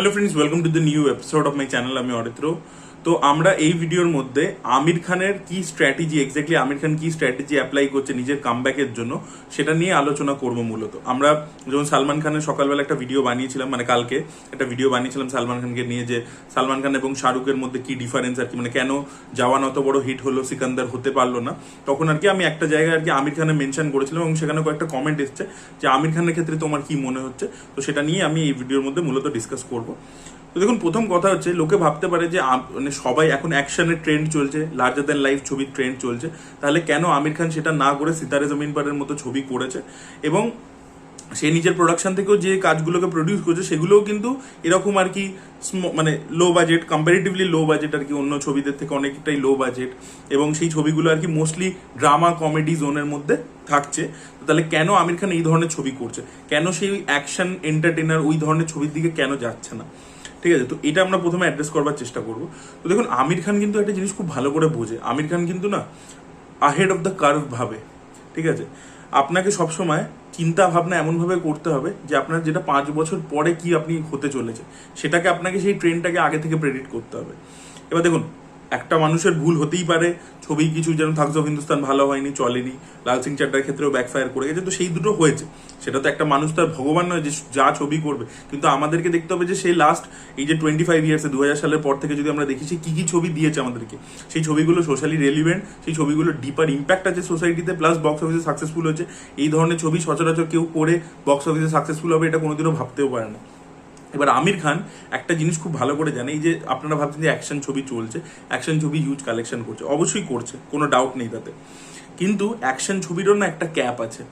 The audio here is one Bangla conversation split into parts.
hello friends welcome to the new episode of my channel i'm your through তো আমরা এই ভিডিওর মধ্যে আমির খানের কি স্ট্র্যাটেজি এক্স্যাক্টলি আমির খান কি স্ট্র্যাটেজি অ্যাপ্লাই করছে নিজের কামব্যাকের জন্য সেটা নিয়ে আলোচনা করব মূলত। আমরা যেমন সালমান খানের সকালবেলা একটা ভিডিও বানিয়েছিলাম মানে কালকে একটা ভিডিও বানিয়েছিলাম সালমান খানকে নিয়ে যে সালমান খান এবং শাহরুখের মধ্যে কি ডিফারেন্স আর কি মানে কেন জওয়ান অত বড় হিট হলো, সিকান্দার হতে পারল না, তখন আর কি আমি একটা জায়গায় আর কি আমির খানের মেনশন করেছিলাম এবং সেখানে কয়েকটা কমেন্ট এসছে যে আমির খানের ক্ষেত্রে তোমার কি মনে হচ্ছে? তো সেটা নিয়ে আমি এই ভিডিওর মধ্যে মূলত ডিসকাস করব। তো দেখুন, প্রথম কথা হচ্ছে, লোকে ভাবতে পারে যে মানে সবাই এখন অ্যাকশনের ট্রেন্ড চলছে লার্জার দ্যান লাইফ ছবির ট্রেন্ড চলছে। তাহলে কেন আমির খান সেটা না করে সিতারে জমিন পারের মতো ছবি করেছে? এবং সে নিজের প্রোডাকশন থেকেও যে কাজগুলোকে প্রডিউস করছে, সেগুলোও কিন্তু এরকম আর কি মানে low budget comparatively low budget আর কি অন্য ছবিদের থেকে অনেকটাই লো বাজেট এবং সেই ছবিগুলো আর কি মোস্টলি ড্রামা কমেডি জোনের মধ্যে থাকছে। তাহলে কেন আমির খান এই ধরনের ছবি করছে? কেন সেই অ্যাকশন এন্টারটেনার ওই ধরনের ছবির দিকে কেন যাচ্ছে না? ঠিক আছে? তো এটা আমরা প্রথমে অ্যাড্রেস করবার চেষ্টা করব। তো দেখুন, আমির খান কিন্তু একটা জিনিস খুব ভালো করে বোঝে। আমির খান কিন্তু না আহেড অফ দ্য কার্ভ ভাবে, ঠিক আছে? আপনাকে সবসময় চিন্তা ভাবনা এমনভাবে করতে হবে যে আপনার যেটা পাঁচ বছর পরে কি আপনি হতে চলেছে সেটাকে আপনাকে সেই ট্রেনটাকে আগে থেকে প্রেডিক্ট করতে হবে। এবার দেখুন একটা মানুষের ভুল হতেই পারে। ছবি কিছু যেন থাকছো হিন্দুস্তান, ভালো হয়নি, চলেনি। লাল সিং চাড্ডার ক্ষেত্রেও ব্যাকফায়ার করে গেছে। তো সেই দুটো হয়েছে। সেটা তো একটা মানুষ তার ভগবান নয় যে যা ছবি করবে। কিন্তু আমাদেরকে দেখতে হবে যে সেই লাস্ট এই যে টোয়েন্টি ফাইভ ইয়ার্সে দু হাজার সালের পর থেকে যদি আমরা দেখি, সে কী কি ছবি দিয়েছে আমাদেরকে? সেই ছবিগুলো সোশ্যালি রেলিভেন্ট সেই ছবিগুলো ডিপার ইম্প্যাক্ট আছে সোসাইটিতে প্লাস বক্স অফিসে সাকসেসফুল হয়েছে। এই ধরনের ছবি সচরাচর কেউ করে বক্স অফিসে সাকসেসফুল হবে, এটা কোনোদিনও ভাবতেও পারে না। এবার আমির খান একটা জিনিস খুব ভালো করে জানে, এই যে আপনারা ভাবছেন যে অ্যাকশন ছবি চলছে অ্যাকশন ছবি হিউজ কালেকশন করছে, অবশ্যই করছে, কোনো ডাউট নেই তাতে। কিন্তু অ্যাকশন ছবিরও না একটা ক্যাপ আছে।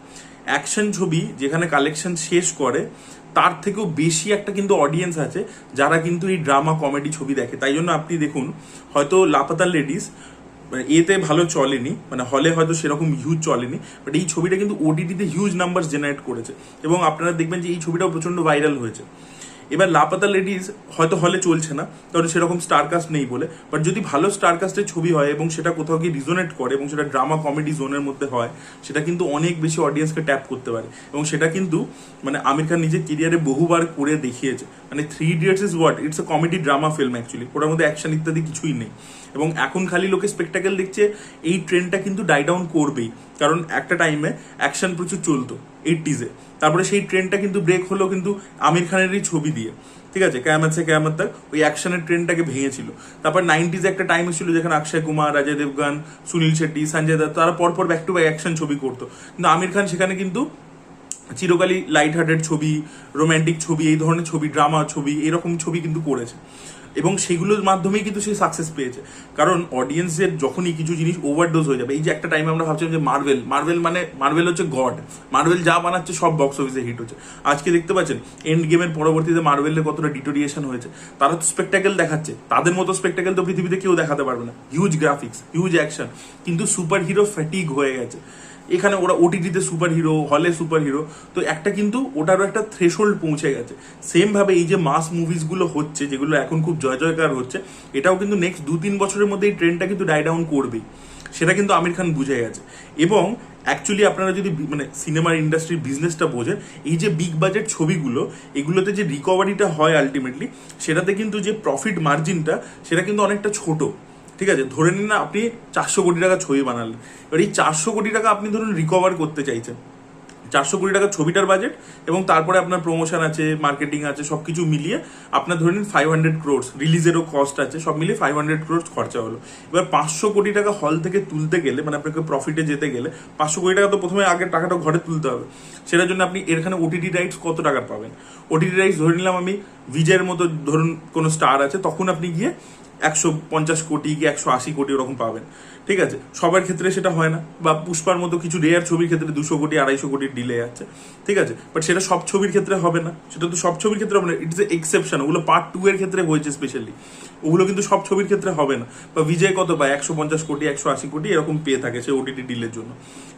অ্যাকশন ছবি যেখানে কালেকশন শেষ করে, তার থেকেও বেশি একটা কিন্তু অডিয়েন্স আছে, যারা কিন্তু এই ড্রামা কমেডি ছবি দেখে। তাই জন্য আপনি দেখুন, হয়তো লাপাতা লেডিস মানে এতে ভালো চলেনি মানে হলে হয়তো সেরকম হিউজ চলেনি বাট এই ছবিটা কিন্তু ওটিটিতে হিউজ নাম্বার জেনারেট করেছে। এবং আপনারা দেখবেন যে এই ছবিটাও প্রচণ্ড ভাইরাল হয়েছে। এবার লাপাতা লেডিজ হয়তো হলে চলছে না, কারণ সেরকম স্টারকাস্ট নেই বলে। বাট যদি ভালো স্টারকাস্টের ছবি হয় এবং সেটা কোথাও গিয়ে রিজোনেট করে এবং সেটা ড্রামা কমেডি জোনের মধ্যে হয়, সেটা কিন্তু অনেক বেশি অডিয়েন্সকে ট্যাপ করতে পারে। এবং সেটা কিন্তু মানে আমির খান নিজের কেরিয়ারে বহুবার করে দেখিয়েছে। মানে three idiots is what it's a comedy drama film actually ওটার মধ্যে অ্যাকশন ইত্যাদি কিছুই নেই। এবং এখন খালি লোকে স্পেকটাকেল দেখছে, এই ট্রেনটা কিন্তু ডাই ডাউন করবেই। কারণ একটা টাইমে অ্যাকশন প্রচুর চলতো এইটিজে তারপরে সেই ট্রেনটা কিন্তু ব্রেক হলো কিন্তু আমির খানেরই ছবি দিয়ে। ঠিক আছে? কেয়ামত সে কেয়ামত তক, ওই অ্যাকশনের ট্রেন্ডটাকে ভেঙেছিল। তারপর নাইনটিজে একটা টাইম ছিল যেখানে অক্ষয় কুমার, অজয় দেবগান, সুনীল শেট্টি, সঞ্জয় দত্ত তারা পরপর ব্যাক টু ব্যাক অ্যাকশন ছবি করতো। কিন্তু আমির খান সেখানে কিন্তু চিরকালই লাইট হার্টেড ছবি রোমান্টিক ছবি, এই ধরনের ছবি ড্রামা ছবি, এরকম ছবি কিন্তু করেছে। এবং সেগুলোর মাধ্যমেই কিন্তু সে সাকসেস পেয়েছে। কারণ অডিয়েন্সের যখনই কিছু জিনিস ওভারডোজ হয়ে যাবে, এই যে একটা টাইমে আমরা ভাবছিলাম যে মার্ভেল মার্ভেল মানে মার্ভেল হচ্ছে গড মার্ভেল যা বানাচ্ছে সব বক্স অফিসে হিট হচ্ছে। আজকে দেখতে পাচ্ছেন এন্ড গেমের পরবর্তীতে মার্ভেলের কতটা ডিটোরিয়েশন হয়েছে। তারা তো স্পেকটাকেল দেখাচ্ছে, তাদের মতো স্পেকটাকেল তো পৃথিবীতে কেউ দেখাতে পারবে না। হিউজ গ্রাফিক্স হিউজ অ্যাকশন কিন্তু সুপার হিরো ফ্যাটিক হয়ে গেছে। এখানে ওরা ওটিটিতে সুপার হিরো হলে সুপার হিরো তো একটা কিন্তু ওটারও একটা থ্রেশোল্ড পৌঁছে গেছে। সেম ভাবে এই যে মাস মুভিসগুলো হচ্ছে, যেগুলো এখন খুব জয় জয়কার হচ্ছে, এটাও কিন্তু নেক্সট দু তিন বছরের মধ্যে এই ট্রেন্ডটা কিন্তু ডাই ডাউন করবেই। সেটা কিন্তু আমির খান বুঝে গেছে এবং অ্যাকচুয়ালি আপনারা যদি মানে সিনেমার ইন্ডাস্ট্রির বিজনেসটা বোঝেন, এই যে বিগ বাজেট ছবিগুলো, এগুলোতে যে রিকভারিটা হয় আলটিমেটলি সেটাতে কিন্তু যে প্রফিট মার্জিনটা সেটা কিন্তু অনেকটা ছোট। ঠিক আছে? ধরে নিন না, আপনি চারশো কোটি টাকা ছবি বানালেন। এবার এই চারশো কোটি টাকা আপনি ধরুন রিকভার করতে চাইছেন। চারশো কোটি টাকা ছবিটার বাজেট এবং তারপরে আপনার প্রমোশন আছে মার্কেটিং আছে সব কিছু মিলিয়ে আপনার ধরে নিন ফাইভ হান্ড্রেড ক্রোর্স রিলিজেরও কস্ট আছে, সব মিলিয়ে ফাইভ হান্ড্রেড ক্রোর্স খরচা হলো। এবার পাঁচশো কোটি টাকা হল থেকে তুলতে গেলে মানে আপনাকে প্রফিটে যেতে গেলে, পাঁচশো কোটি টাকা তো প্রথমে আগে টাকাটা ঘরে তুলতে হবে। সেটার জন্য আপনি এখানে ওটিটি রাইটস কত টাকার পাবেন? ওটিটি রাইটস ধরে নিলাম আমি বিজয়ের মতো ধরুন কোনো স্টার আছে, তখন আপনি গিয়ে একশো পঞ্চাশ কোটি কি একশো আশি কোটি ওরকম পাবেন। ঠিক আছে? সবার ক্ষেত্রে সেটা হয় না। বা পুষ্পার মতো কিছু রেয়ার ছবির ক্ষেত্রে দুশো কোটি, আড়াইশো কোটির ডিলে আছে। ঠিক আছে? বাট সেটা সব ছবির ক্ষেত্রে হবে না। সেটা তো সব ছবির ক্ষেত্রে হবে না। ইটস এ এক্সেপশন ওগুলো পার্ট টু এর ক্ষেত্রে হয়েছে স্পেশালি ওগুলো কিন্তু সব ছবির ক্ষেত্রে হবে না। বা বিজয় কত পায়? একশো পঞ্চাশ কোটি, একশো আশি কোটি এরকম পেয়ে থাকে সে ওটিটি ডিলের জন্য।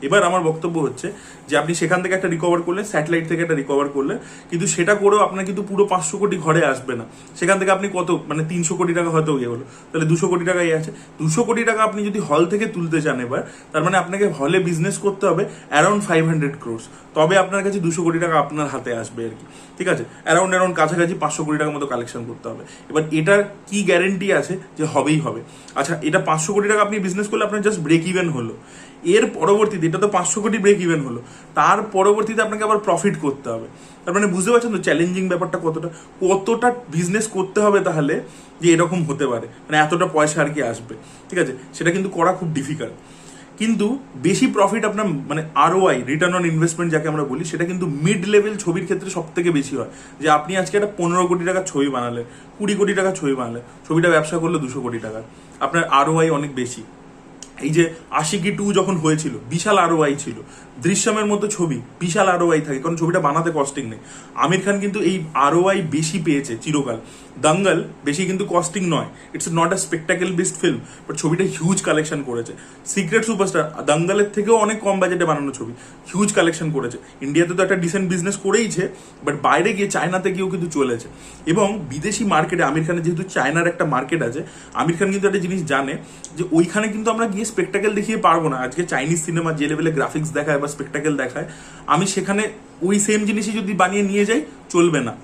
এবার আমার বক্তব্য হচ্ছে যে আপনি সেখান থেকে একটা রিকভার করলেন স্যাটেলাইট থেকে একটা রিকভার করলেন, কিন্তু সেটা করেও আপনার কিন্তু পুরো পাঁচশো কোটি ঘরে আসবে না। সেখান থেকে আপনি কত? মানে তিনশো কোটি টাকা হয়তো ইয়ে হলো। তাহলে দুশো কোটি টাকাই আছে। দুশো কোটি টাকা আপনি যদি হল থেকে তুলতে চান এবার, তার মানে আপনাকে হলে বিজনেস করতে হবে অ্যারাউন্ড ফাইভ হান্ড্রেড ক্রোর্স তবে আপনার কাছে দুশো কোটি টাকা আপনার হাতে আসবে আর কি। ঠিক আছে? অ্যারাউন্ড অ্যারাউন্ড কাছাকাছি পাঁচশো কোটি টাকার মতো কালেকশন করতে হবে। এবার এটার কি গ্যারেন্টি আছে যে হবেই হবে? আচ্ছা এটা পাঁচশো কোটি টাকা আপনি বিজনেস করলে আপনার জাস্ট ব্রেক ইভেন হলো। এর পরবর্তীতে এটা তো পাঁচশো কোটি ব্রেক ইভেন হলো। তার পরবর্তীতে আপনাকে আবার প্রফিট করতে হবে। তার মানে বুঝতে পারছেন তো চ্যালেঞ্জিং ব্যাপারটা কতটা? কতটা বিজনেস করতে হবে তাহলে যে এরকম হতে পারে? মানে এতটা পয়সা আর কি আসবে? ঠিক আছে? সেটা কিন্তু করা খুব ডিফিকাল্ট কিন্তু বেশি প্রফিট আপনার মানে আরওআই রিটার্ন অন ইনভেস্টমেন্ট যাকে আমরা বলি, সেটা কিন্তু মিড লেভেল ছবির ক্ষেত্রে সব থেকে বেশি হয়। যে আপনি আজকে একটা পনেরো কোটি টাকার ছবি বানালেন, কুড়ি কোটি টাকার ছবি বানালেন, ছবিটা ব্যবসা করলে দুশো কোটি টাকা। আপনার আরওআই অনেক বেশি। এই যে আশিকি টু যখন হয়েছিল বিশাল আরওআই ছিল দৃশ্যমের মতো ছবি, বিশাল আরওআই থাকে, কারণ ছবিটা বানাতে কস্টিং নেই। আমির খান কিন্তু এই আরওআই বেশি পেয়েছে চিরকাল। দাঙ্গাল বেশি কিন্তু কস্টিং নয় it's not a spectacle best film but ছবিটা হিউজ কালেকশন করেছে। সিক্রেট সুপারস্টার দাঙ্গালের থেকেও অনেক কম বাজেটে বানানো ছবি হিউজ কালেকশন করেছে। ইন্ডিয়াতে তো একটা ডিসেন্ট বিজনেস করেইছে বাট বাইরে গিয়ে চায়নাতে গিয়েও কিন্তু চলেছে। এবং বিদেশি মার্কেটে আমির খানের যেহেতু চায়নার একটা মার্কেট আছে, আমির খান কিন্তু একটা জিনিস জানে, যে ওইখানে কিন্তু আমরা গিয়ে স্পেকটাকেল দেখিয়ে পারব না। আজকে চাইনিজ সিনেমা যে লেভেলে গ্রাফিক্স দেখায় বা স্পেকটাকেল দেখায়, আমি সেখানে ওই সেম জিনিসই যদি বানিয়ে নিয়ে যাই, চলবে না।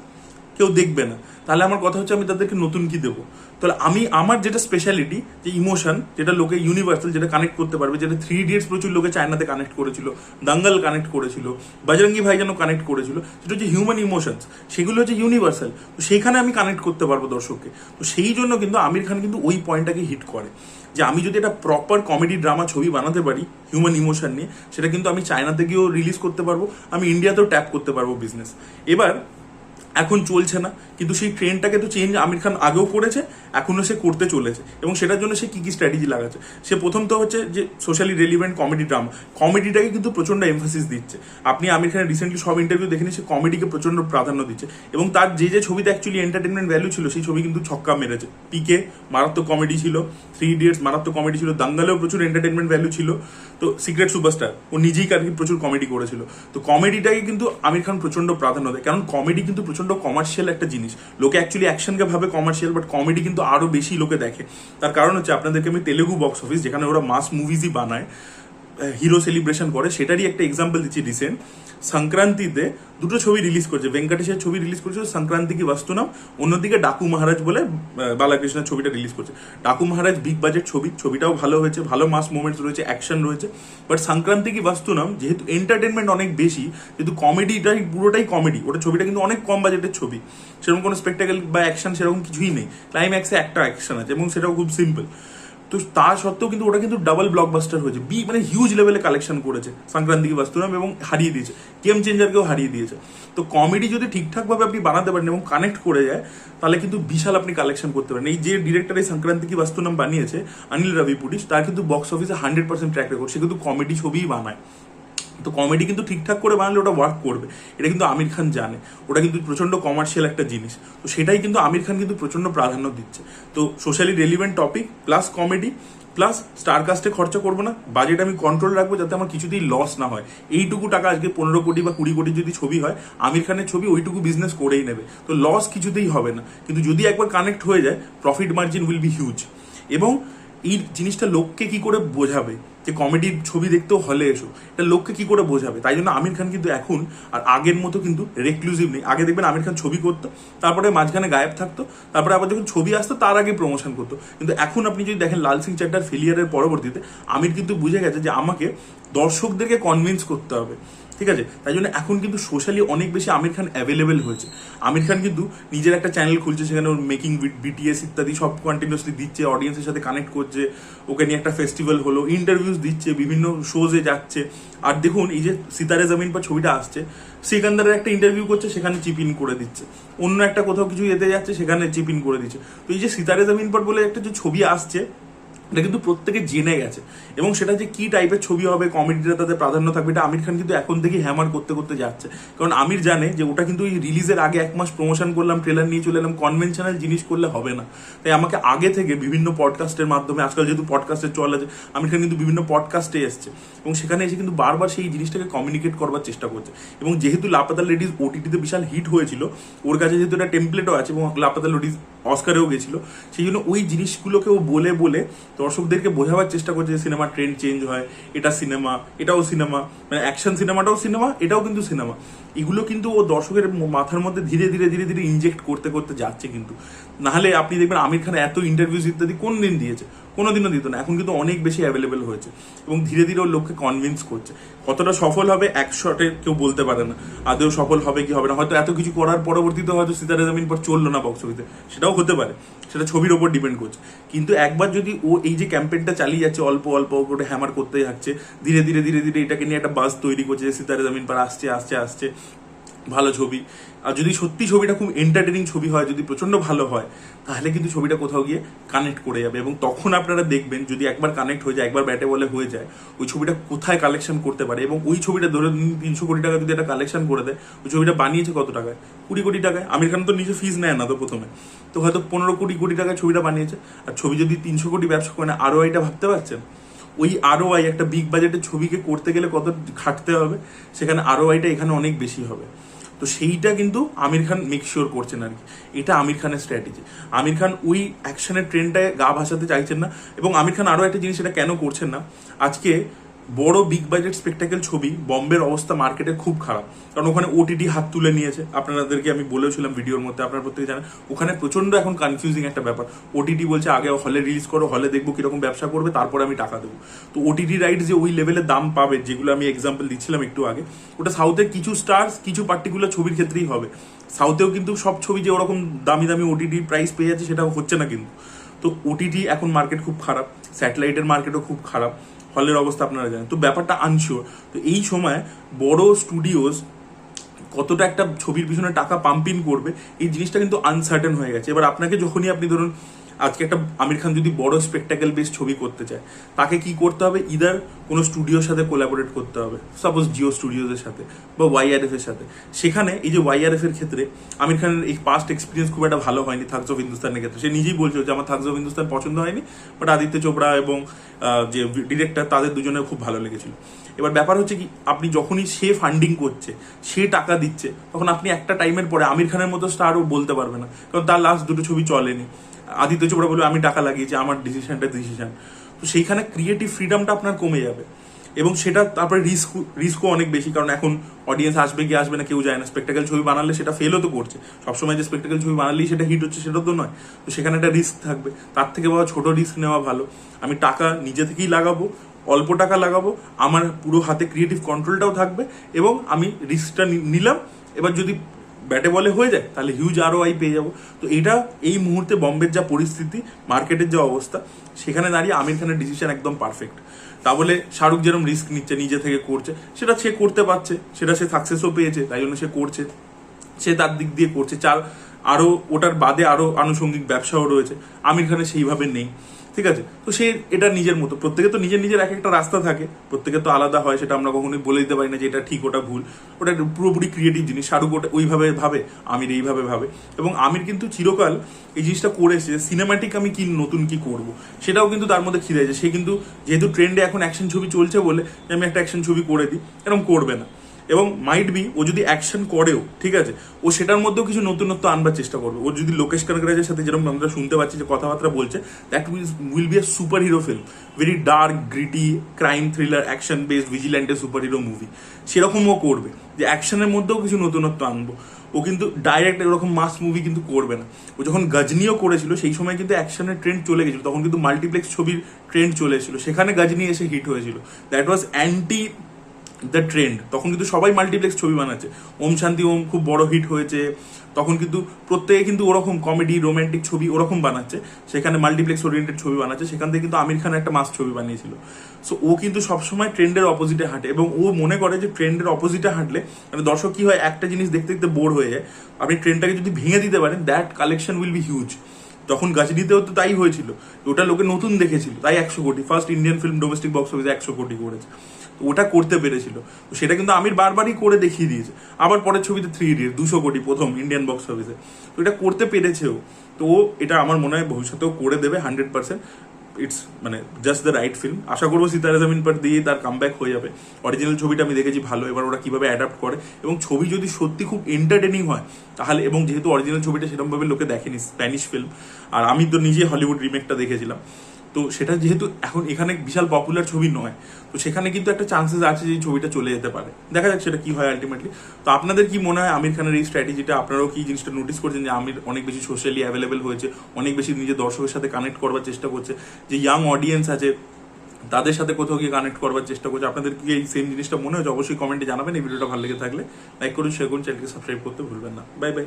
কেউ দেখবে না। তাহলে আমার কথা হচ্ছে আমি তাদেরকে নতুন কি দেবো? তাহলে আমি, আমার যেটা স্পেশালিটি যে ইমোশন যেটা লোকে ইউনিভার্সাল যেটা কানেক্ট করতে পারবে, যেটা থ্রি ইডিয়টস প্রচুর লোকে চায়নাতে কানেক্ট করেছিল, দাঙ্গাল কানেক্ট করেছিল, বজরঙ্গি যেন কানেক্ট করেছিল, সেটা হচ্ছে হিউম্যান ইমোশনস সেগুলো হচ্ছে ইউনিভার্সাল তো সেইখানে আমি কানেক্ট করতে পারব দর্শককে। তো সেই জন্য কিন্তু আমির খান কিন্তু ওই পয়েন্টটাকে হিট করে। যে আমি যদি একটা প্রপার কমেডি ড্রামা ছবি বানাতে পারি হিউম্যান ইমোশন নিয়ে, সেটা কিন্তু আমি চায়নাতে গিয়েও রিলিজ করতে পারব, আমি ইন্ডিয়াতেও ট্যাপ করতে পারব বিজনেস এবার এখন চলছে না। কিন্তু সেই ট্রেনটাকে তো চেঞ্জ আমির খান আগেও করেছে, এখনও সে করতে চলেছে। এবং সেটার জন্য সে কী কী স্ট্র্যাটেজি লাগাচ্ছে? সে প্রথম তো হচ্ছে যে সোশ্যালি রেলিভেন্ট কমেডি ড্রামা কমেডিটাকে কিন্তু প্রচণ্ড এমফাসিস দিচ্ছে। আপনি আমির খানের রিসেন্টলি সব ইন্টারভিউ দেখেনি, সে কমেডিকে প্রচণ্ড প্রাধান্য দিচ্ছে। এবং তার যে যে ছবিতে অ্যাকচুয়ালি এন্টারটেনমেন্ট ভ্যালু ছিল, সেই ছবি কিন্তু ছক্কা মেরেছে। পিকে মারাত্মক কমেডি ছিল। থ্রি ইডিয়টস মারাত্মক কমেডি ছিল। দাঙ্গালেও প্রচুর এন্টারটেনমেন্ট ভ্যালু ছিল। তো সিক্রেট সুপারস্টার ও নিজেই আর কি প্রচুর কমেডি করেছিল। তো কমেডিটাকে কিন্তু আমির খান প্রচণ্ড প্রাধান্য দেয়। কারণ কমেডি কিন্তু প্রচণ্ড কমার্শিয়াল একটা জিনিস। লোকে অ্যাকচুয়ালি অ্যাকশনকে ভাবে কমার্শিয়াল বাট কমেডি কিন্তু আরও বেশি লোকে দেখে। তার কারণ হচ্ছে আপনাদেরকে আমি তেলেগু বক্স অফিস যেখানে ওরা মাস মুভিজই বানায় হিরো সেলিব্রেশন করে, সেটারই একটা এক্সাম্পল দিচ্ছি রিসেন্ট সংক্রান্তিতে দুটো ছবি রিলিজ করছে। ভেঙ্কটেশের ছবি রিলিজ করেছে সংক্রান্তি কি বাস্তুনাম? অন্যদিকে ডাকু মহারাজ বলে বালাকৃষ্ণের ছবিটা রিলিজ করছে। ডাকু মহারাজ বিগ বাজেট ছবি, ছবিটাও ভালো হয়েছে, ভালো মাস মোমেন্টস রয়েছে অ্যাকশন রয়েছে। বাট সংক্রান্তি কি বাস্তুনাম? যেহেতু এন্টারটেনমেন্ট অনেক বেশি, যেহেতু কমেডিটাই পুরোটাই কমেডি ওটা ছবিটা কিন্তু অনেক কম বাজেটের ছবি। সেরকম কোনো স্পেকটাকেল বা অ্যাকশন সেরকম কিছুই নেই। ক্লাইম্যাক্সে একটা অ্যাকশন আছে, এবং সেটাও খুব সিম্পল তো তা সত্ত্বেও কিন্তু ওটা কিন্তু ডাবল ব্লকবাস্টার হয়েছে। বি মানে হিউজ লেভেলে কালেকশন করেছে সংক্রান্তি কি বাস্তুরাম এবং হারিয়ে দিয়েছে। গেম চেঞ্জারকেও হারিয়ে দিয়েছে। তো কমেডি যদি ঠিকঠাকভাবে আপনি বানাতে পারেন এবং কানেক্ট করে যায়, তাহলে কিন্তু বিশাল আপনি কালেকশন করতে পারেন। এই যে ডিরেক্টর এই সংক্রান্তি কি বাস্তুনাম বানিয়েছে অনিল রবি পুলিশ তার কিন্তু বক্স অফিসে হান্ড্রেড পার্সেন্ট ট্র্যাক রেকর্ড সে কিন্তু কমেডি ছবিই বানায়। তো কমেডি কিন্তু ঠিকঠাক করে বানালে ওটা ওয়ার্ক করবে। এটা কিন্তু আমির খান জানে। ওটা কিন্তু প্রচণ্ড কমার্শিয়াল একটা জিনিস। তো সেটাই কিন্তু আমির খান কিন্তু প্রচণ্ড প্রাধান্য দিচ্ছে। তো socially relevant topic plus comedy plus star কাস্টে খরচা করব না। বাজেট আমি কন্ট্রোল রাখব যাতে আমার কিছুতেই লস না হয়। এইটুকু টাকা আজকে পনেরো কোটি বা কুড়ি কোটি যদি ছবি হয়, আমির খানের ছবি ওইটুকু বিজনেস করেই নেবে। তো লস কিছুতেই হবে না। কিন্তু যদি একবার কানেক্ট হয়ে যায় profit margin will be huge এবং এই জিনিসটা লোককে কি করে বোঝাবে? যে কমেডির ছবি দেখতেও হলে এসো, এটা লোককে কি করে বোঝাবে? তাই জন্য আমির খান কিন্তু এখন আর আগের মতো কিন্তু রেক্লুসিভ নেই। আগে দেখবেন আমির খান ছবি করতো, তারপরে মাঝখানে গায়েব থাকতো, তারপরে আবার যখন ছবি আসতো, তার আগে প্রমোশন করতো। কিন্তু এখন আপনি যদি দেখেন লাল সিং চাড্ডার ফেলিয়ারের পরবর্তীতে, আমির কিন্তু বুঝে গেছে যে আমাকে দর্শকদেরকে কনভিন্স করতে হবে। ঠিক আছে? তাই জন্য এখন কিন্তু সোশ্যালি অনেক বেশি আমির খান অ্যাভেলেবেল হয়েছে। আমির খান কিন্তু নিজের একটা চ্যানেল খুলছে, সেখানে ওর মেকিং বিটিএস ইত্যাদি সব কন্টিনিউসলি দিচ্ছে অডিয়েন্সের সাথে কানেক্ট করছে, ওকে নিয়ে একটা ফেস্টিভ্যাল হলো ইন্টারভিউস দিচ্ছে, বিভিন্ন শোজে যাচ্ছে। আর দেখুন, এই যে সিতারে জমিন পর ছবিটা আসছে, সিকান্দারের একটা ইন্টারভিউ করছে, সেখানে চিপ ইন করে দিচ্ছে। অন্য একটা কোথাও কিছু এতে যাচ্ছে, সেখানে চিপ ইন করে দিচ্ছে। তো এই যে সিতারে জমিন পর বলে একটা যে ছবি আসছে এটা কিন্তু প্রত্যেকে জেনে গেছে। এবং সেটা যে কি টাইপের ছবি হবে কমেডিটা তাদের প্রাধান্য থাকবে, এটা আমির খান কিন্তু এখন থেকেই হ্যামার করতে করতে যাচ্ছে। কারণ আমির জানে যে ওটা কিন্তু এই রিলিজের আগে এক মাস প্রমোশন করলাম ট্রেলার নিয়ে চলে এলাম কনভেনশনাল জিনিস করলে হবে না। তাই আমাকে আগে থেকে বিভিন্ন পডকাস্টের মাধ্যমে, আজকাল যেহেতু পডকাস্টের চল আছে, আমির খান কিন্তু বিভিন্ন পডকাস্টে এসছে। এবং সেখানে এসে কিন্তু বারবার সেই জিনিসটাকে কমিউনিকেট করবার চেষ্টা করছে। এবং যেহেতু লাপাতাল লেডিস ওটিটিতে বিশাল হিট হয়েছিল, ওর কাছে যেহেতু একটা টেমপ্লেটও আছে এবং লাপাতাল লেডিস অস্কারেও গেছিল। সেই জন্য ওই জিনিসগুলোকেও বলে বলে দর্শকদেরকে বোঝাবার চেষ্টা করছে যে সিনেমা ট্রেন্ড চেঞ্জ হয়, এটা সিনেমা এটাও সিনেমা মানে অ্যাকশন সিনেমাটাও সিনেমা এটাও কিন্তু সিনেমা এগুলো কিন্তু ও দর্শকের মাথার মধ্যে ধীরে ধীরে ধীরে ধীরে ইনজেক্ট করতে করতে যাচ্ছে কিন্তু। নাহলে আপনি দেখবেন আমির খান এত ইন্টারভিউজ ইত্যাদি কোন দিন দিয়েছে? কোনোদিনও দিত না। এখন কিন্তু অনেক বেশি অ্যাভেলেবেল হয়েছে। এবং ধীরে ধীরে ওর লোককে কনভিন্স করছে। কতটা সফল হবে এক শটে কেউ বলতে পারে না। আদৌ সফল হবে কি হবে না? হয়তো এত কিছু করার পরবর্তীতে হয়তো সিতারে জামিন পর চলল না বক্স অফিসে সেটাও হতে পারে। সেটা ছবির ওপর ডিপেন্ড করছে। কিন্তু একবার যদি ও এই যে ক্যাম্পেনটা চালিয়ে যাচ্ছে, অল্প অল্প করে হ্যামার করতে যাচ্ছে ধীরে ধীরে ধীরে ধীরে এটাকে নিয়ে একটা বাস তৈরি করছে যে, সিতারে জামিন পার আসছে আসছে আসছে। ভালো ছবি। আর যদি সত্যি ছবিটা খুব এন্টারটেনিং ছবি হয়, যদি প্রচণ্ড ভালো হয়, তাহলে কিন্তু ছবিটা কোথাও গিয়ে কানেক্ট করে যাবে। এবং তখন আপনারা দেখবেন, যদি একবার কানেক্ট হয়ে যায়, একবার ব্যাটে বলে হয়ে যায়, ওই ছবিটা কোথায় কালেকশন করতে পারে? এবং ওই ছবিটা ধরে তিনশো কোটি টাকা যদি একটা কালেকশন করে দেয়, ওই ছবিটা বানিয়েছে কত টাকায়? কুড়ি কোটি টাকায়? আমির খান তো নিজে ফিজ নেয় না তো প্রথমে। তো হয়তো পনেরো কোটি কোটি টাকায় ছবিটা বানিয়েছে। আর ছবি যদি তিনশো কোটি ব্যবসা করে না আরও এটা ভাবতে পারছেন? ওই আরও আই একটা বিগ বাজেটের ছবিকে করতে গেলে কত খাটতে হবে? সেখানে আরও আইটা এখানে অনেক বেশি হবে। তো সেইটা কিন্তু আমির খান মেকশিওর করছেন আর কি। এটা আমির খানের স্ট্র্যাটেজি আমির খান ওই অ্যাকশনের ট্রেনটায় গা ভাসাতে চাইছেন না। এবং আমির খান আরও একটা জিনিস এটা কেন করছেন না? আজকে বড় বিগ বাজেট স্পেকটাকেল ছবি বম্বের অবস্থা মার্কেটে খুব খারাপ। কারণ ওখানে ওটিটি হাত তুলে নিয়েছে। আপনাদেরকে আমি বলেছিলাম ভিডিওর মধ্যে, আপনারা প্রত্যেকে জানেন। ওখানে প্রচণ্ড এখন কনফিউজিং একটা ব্যাপার। ওটিটি বলছে, আগে হলে রিলিজ করো হলে দেখব কীরকম ব্যবসা করবে, তারপরে আমি টাকা দেবো। তো ওটিটি রাইট যে ওই লেভেলের দাম পাবে, যেগুলো আমি এক্সাম্পল দিচ্ছিলাম একটু আগে, ওটা সাউথের কিছু স্টার্স কিছু পার্টিকুলার ছবির ক্ষেত্রেই হবে। সাউথেও কিন্তু সব ছবি যে ওরকম দামি দামি ওটিটি প্রাইস পেয়ে যাচ্ছে সেটা হচ্ছে না কিন্তু। তো ওটিটি এখন মার্কেট খুব খারাপ। স্যাটেলাইটের মার্কেটও খুব খারাপ। হলের অবস্থা আপনারা জানেন। তো ব্যাপারটা আনশিওর তো এই সময় বড় স্টুডিওস কতটা একটা ছবির পিছনে টাকা পাম্পিং করবে, এই জিনিসটা কিন্তু আনসার্টেন হয়ে গেছে। এবার আপনাকে যখনই আপনি ধরুন আজকে একটা আমির খান যদি বড় স্পেকটাকেল বেস ছবি করতে চায়, তাকে কি করতে হবে? ইদার কোনো স্টুডিওর সাথে কোলাবোরেট করতে হবে। সাপোজ জিও স্টুডিওজের সাথে বা ওয়াইআরএফ এর সাথে। সেখানে এই যে ওয়াইআরএফ এর ক্ষেত্রে আমির খানের এই পাস্ট এক্সপিরিয়েন্স খুব একটা ভালো হয়নি থাকস অফ হিন্দুস্তানের ক্ষেত্রে। সে নিজেই বলছে যে আমার থাকস অফ হিন্দুস্তান পছন্দ হয়নি বাট আদিত্য চোপড়া এবং যে ডিরেক্টর তাদের দুজনের খুব ভালো লেগেছিল। এবার ব্যাপার হচ্ছে কি, আপনি যখনই সে ফান্ডিং করছে, সে টাকা দিচ্ছে, তখন আপনি একটা টাইমের পরে আমির খানের মতো স্টারও বলতে পারবে না, কারণ তার লাস্ট দুটো ছবি চলেনি। আদিত্য চোপড়া বলবে, আমি টাকা লাগিয়েছি, আমার ডিসিশনটা ডিসিশন তো সেইখানে ক্রিয়েটিভ ফ্রিডমটা আপনার কমে যাবে। এবং সেটা তারপরে রিস্ক রিস্কও অনেক বেশি, কারণ এখন অডিয়েন্স আসবে কি আসবে না, কেউ যায় না। স্পেকটাকেল ছবি বানালে সেটা ফেলও তো করছে। সবসময় যে স্পেকটাকেল ছবি বানালেই সেটা হিট হচ্ছে, সেটা তো নয়। তো সেখানে একটা রিস্ক থাকবে। তার থেকে বাবা ছোট রিস্ক নেওয়া ভালো। আমি টাকা নিজে থেকেই লাগাবো, অল্প টাকা লাগাবো, আমার পুরো হাতে ক্রিয়েটিভ কন্ট্রোলটাও থাকবে, এবং আমি রিস্কটা নিলাম। এবার যদি ব্যাটে বলে হয়ে যায়, তাহলে হিউজ আরও আই পেয়ে যাব। তো এটা এই মুহূর্তে বম্বের যা পরিস্থিতি, মার্কেটের যা অবস্থা, সেখানে দাঁড়িয়ে আমির খানের ডিসিশন একদম পারফেক্ট তা বলে শাহরুখ যেরকম রিস্ক নিচ্ছে, নিজে থেকে করছে, সেটা সে করতে পারছে, সেটা সে সাকসেসও পেয়েছে, তাই জন্য সে করছে। সে তার দিক দিয়ে করছে। চার আরও ওটার বাদে আরও আনুষঙ্গিক ব্যবসাও রয়েছে। আমির খানের সেইভাবে নেই। ঠিক আছে? তো সে এটা নিজের মতো। প্রত্যেকে তো নিজের নিজের এক একটা রাস্তা থাকে। প্রত্যেকে তো আলাদা হয়, সেটা আমরা কখনোই বলে দিতে পারি না যে এটা ঠিক, ওটা ভুল। ওটা পুরোপুরি ক্রিয়েটিভ জিনিস। শাহরুখ ওটা ওইভাবে ভাবে, আমির এইভাবে ভাবে। এবং আমির কিন্তু চিরকাল এই জিনিসটা করেছে সিনেমাটিক আমি কি নতুন কি করব? সেটাও কিন্তু তার মধ্যে খিদে আছে। সে কিন্তু যেহেতু ট্রেন্ডে এখন অ্যাকশন ছবি চলছে বলে আমি একটা অ্যাকশন ছবি করে দিই এরকম করবে না। এবং মাইট বি ও যদি অ্যাকশন করেও, ঠিক আছে? ও সেটার মধ্যেও কিছু নতুনত্ব আনবার চেষ্টা করবে। ও যদি লোকেশ কানগরাজের সাথে যেরকম আমরা শুনতে পাচ্ছি যে কথাবার্তা বলছে that will be a superhero film very dark gritty crime thriller action based vigilante superhero movie সেরকম ও করবে। যে অ্যাকশনের মধ্যেও কিছু নতুনত্ব আনব। ও কিন্তু ডাইরেক্ট এরকম মাস মুভি কিন্তু করবে না। ও যখন গজনিও করেছিল, সেই সময় কিন্তু অ্যাকশনের ট্রেন্ড চলে গেছিল। তখন কিন্তু মাল্টিপ্লেক্স ছবির ট্রেন্ড চলে এসেছিল। সেখানে গজনি এসে হিট হয়েছিল। That was anti the trend তখন কিন্তু সবাই মাল্টিপ্লেক্স ছবি বানাচ্ছে। ওম শান্তি ওম, খুব বড় হিট হয়েছে। তখন কিন্তু প্রত্যেকে কিন্তু ওরকম কমেডি রোম্যান্টিক ছবি ওরকম বানাচ্ছে। সেখানে মাল্টিপ্লেক্স ওরিয়েন্টেড ছবি বানাচ্ছে। সেখান থেকে কিন্তু আমির খান একটা মাস ছবি বানিয়েছিল। সো ও কিন্তু সবসময় ট্রেন্ডের অপোজিটে হাঁটে এবং ও মনে করে যে ট্রেন্ডের অপোজিটে হাঁটলে মানে দর্শক কি হয়, একটা জিনিস দেখতে দেখতে বোর হয়ে যায়। আপনি ট্রেন্ডটাকে যদি ভেঙে দিতে পারেন that collection will be huge তখন গাছডিতেও তো তাই হয়েছিল। ওটা লোকে নতুন দেখেছিল। তাই একশো কোটি। First Indian film domestic box অফিসে একশো কোটি করেছে। ওটা করতে পেরেছিল। সেটা কিন্তু আমির বারবারই করে দেখিয়ে দিয়েছে। আবার পরের ছবিতে থ্রি ইডিয়ট দুশো কোটি প্রথম ইন্ডিয়ান বক্স অফিসে তো এটা করতে পেরেছেও। তো এটা আমার মনে হয় ভবিষ্যতেও করে দেবে হান্ড্রেড পার্সেন্ট ইটস মানে জাস্ট দ্য রাইট ফিল্ম আশা করব সিতারা জামিন পার দিয়ে তার কামব্যাক হয়ে যাবে। অরিজিনাল ছবিটা আমি দেখেছি ভালো, এবার ওরা কীভাবে অ্যাডাপ্ট করে। এবং ছবি যদি সত্যি খুব এন্টারটেনিং হয়, তাহলে এবং যেহেতু অরিজিনাল ছবিটা সেরকমভাবে লোকে দেখেনি স্প্যানিশ ফিল্ম আর আমি তো নিজে হলিউড রিমেকটা দেখেছিলাম। তো সেটা যেহেতু এখন এখানে বিশাল পপুলার ছবি নয়, তো সেখানে কিন্তু একটা চান্সেস আছে যে ছবিটা চলে যেতে পারে। দেখা যাক সেটা কি হয় আলটিমেটলি তো আপনাদের কি মনে হয় আমির খানের এই স্ট্র্যাটেজিটা আপনারাও কি জিনিসটা নোটিস করছেন যে আমির অনেক বেশি সোশ্যালি অ্যাভেলেবেল হয়েছে, অনেক বেশি নিজের দর্শকের সাথে কানেক্ট করবার চেষ্টা করছে, যে ইয়াং অডিয়েন্স আছে, তাদের সাথে কোথাও গিয়ে কানেক্ট করবার চেষ্টা করছে? আপনাদের কি এই সেম জিনিসটা মনে হচ্ছে অবশ্যই কমেন্টে জানাবেন, এই ভিডিওটা ভালো লেগে থাকলে লাইক করুন করুন চ্যানেলকে সাবস্ক্রাইব করতে ভুলবেন না। Bye bye